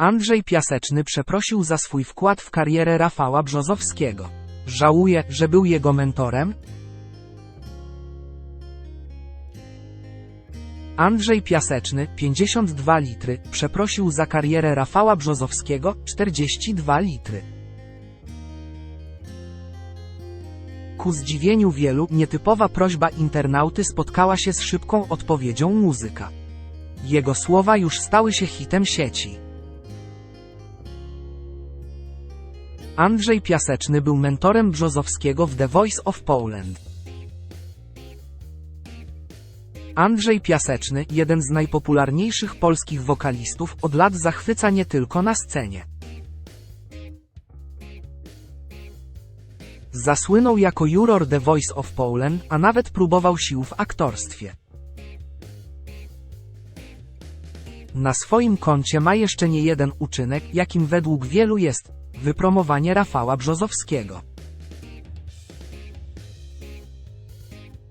Andrzej Piaseczny przeprosił za swój wkład w karierę Rafała Brzozowskiego. Żałuje, że był jego mentorem? Andrzej Piaseczny, 52 litry, przeprosił za karierę Rafała Brzozowskiego, 42 litry. Ku zdziwieniu wielu, nietypowa prośba internauty spotkała się z szybką odpowiedzią muzyka. Jego słowa już stały się hitem sieci. Andrzej Piaseczny był mentorem Brzozowskiego w The Voice of Poland. Andrzej Piaseczny, jeden z najpopularniejszych polskich wokalistów, od lat zachwyca nie tylko na scenie. Zasłynął jako juror The Voice of Poland, a nawet próbował sił w aktorstwie. Na swoim koncie ma jeszcze nie jeden uczynek, jakim według wielu jest wypromowanie Rafała Brzozowskiego.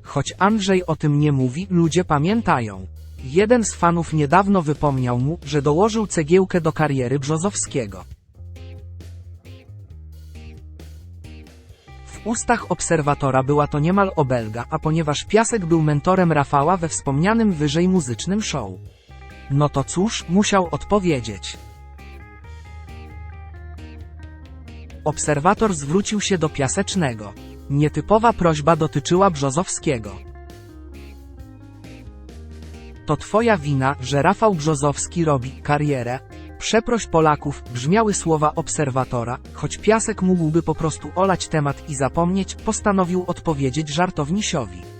Choć Andrzej o tym nie mówi, ludzie pamiętają. Jeden z fanów niedawno wypomniał mu, że dołożył cegiełkę do kariery Brzozowskiego. W ustach obserwatora była to niemal obelga, a ponieważ Piasek był mentorem Rafała we wspomnianym wyżej muzycznym show. No to cóż, musiał odpowiedzieć. Obserwator zwrócił się do Piasecznego. Nietypowa prośba dotyczyła Brzozowskiego. To twoja wina, że Rafał Brzozowski robi karierę. Przeproś Polaków, brzmiały słowa obserwatora, choć Piasek mógłby po prostu olać temat i zapomnieć, postanowił odpowiedzieć żartownisiowi.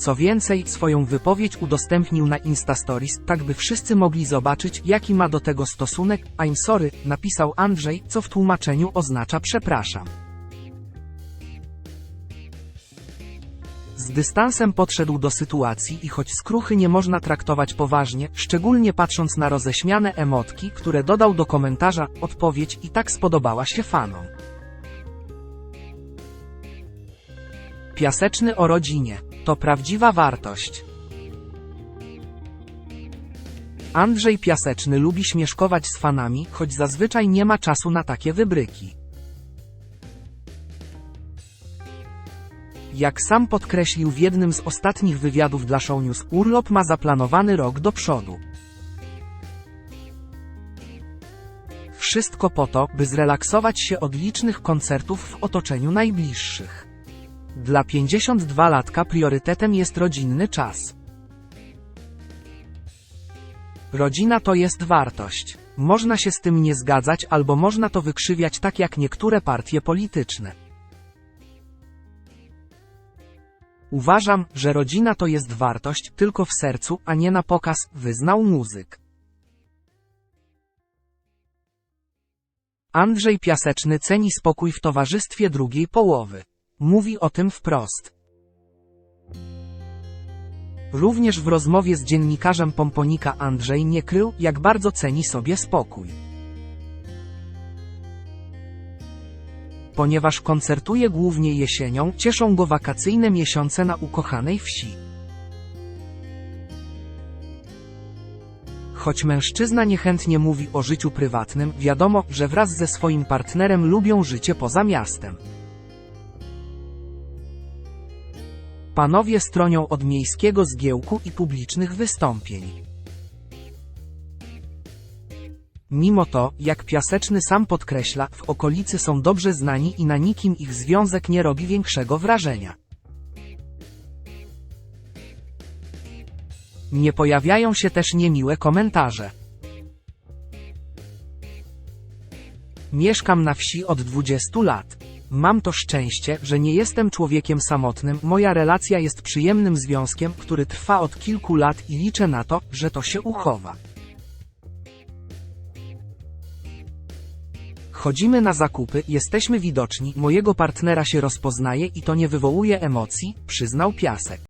Co więcej, swoją wypowiedź udostępnił na Instastories, tak by wszyscy mogli zobaczyć, jaki ma do tego stosunek. I'm sorry, napisał Andrzej, co w tłumaczeniu oznacza przepraszam. Z dystansem podszedł do sytuacji i choć skruchy nie można traktować poważnie, szczególnie patrząc na roześmiane emotki, które dodał do komentarza, odpowiedź i tak spodobała się fanom. Piaseczny o rodzinie. To prawdziwa wartość. Andrzej Piaseczny lubi śmieszkować z fanami, choć zazwyczaj nie ma czasu na takie wybryki. Jak sam podkreślił w jednym z ostatnich wywiadów dla Show News, urlop ma zaplanowany rok do przodu. Wszystko po to, by zrelaksować się od licznych koncertów w otoczeniu najbliższych. Dla 52-latka priorytetem jest rodzinny czas. Rodzina to jest wartość. Można się z tym nie zgadzać albo można to wykrzywiać tak jak niektóre partie polityczne. Uważam, że rodzina to jest wartość tylko w sercu, a nie na pokaz, wyznał muzyk. Andrzej Piaseczny ceni spokój w towarzystwie drugiej połowy. Mówi o tym wprost. Również w rozmowie z dziennikarzem Pomponika Andrzej nie krył, jak bardzo ceni sobie spokój. Ponieważ koncertuje głównie jesienią, cieszą go wakacyjne miesiące na ukochanej wsi. Choć mężczyzna niechętnie mówi o życiu prywatnym, wiadomo, że wraz ze swoim partnerem lubią życie poza miastem. Panowie stronią od miejskiego zgiełku i publicznych wystąpień. Mimo to, jak Piaseczny sam podkreśla, w okolicy są dobrze znani i na nikim ich związek nie robi większego wrażenia. Nie pojawiają się też niemiłe komentarze. Mieszkam na wsi od 20 lat. Mam to szczęście, że nie jestem człowiekiem samotnym, moja relacja jest przyjemnym związkiem, który trwa od kilku lat i liczę na to, że to się uchowa. Chodzimy na zakupy, jesteśmy widoczni, mojego partnera się rozpoznaje i to nie wywołuje emocji, przyznał Piasek.